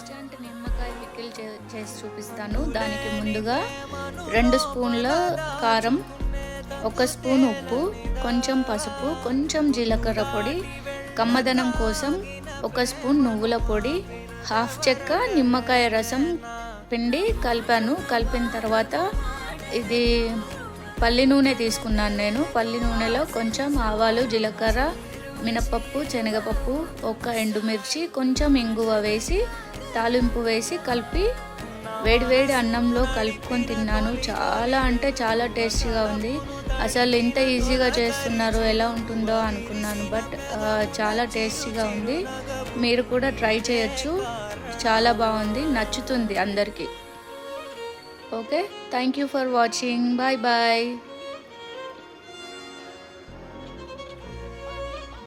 Instant నిమ్మకాయ pickle చేసి చూపిస్తాను. దానికి ముందుగా రెండు స్పూన్ల కారం ఒక స్పూన్ ఉప్పు కొంచెం పసుపు కొంచెం జీలకర్ర పొడి కమ్మదనం కోసం ఒక స్పూన్ నువ్వుల పొడి హాఫ్ చెక్క నిమ్మకాయ రసం పిండి కలిపాను. కలిపిన తర్వాత ఇది పల్లి నూనె తీసుకున్నాను నేను. పల్లి నూనెలో కొంచెం ఆవాలు జీలకర్ర మినపప్పు శనగపప్పు ఒక ఎండుమిర్చి కొంచెం ఇంగువ వేసి తాలింపు వేసి కలిపి వేడివేడి అన్నంలో కలుపుకొని తిన్నాను. చాలా అంటే చాలా టేస్టీగా ఉంది. అసలు ఇంత ఈజీగా చేస్తున్నారు ఎలా ఉంటుందో అనుకున్నాను బట్ చాలా టేస్టీగా ఉంది. మీరు కూడా ట్రై చేయొచ్చు. చాలా బాగుంది నచ్చుతుంది అందరికీ. Okay thank you for watching. Bye bye.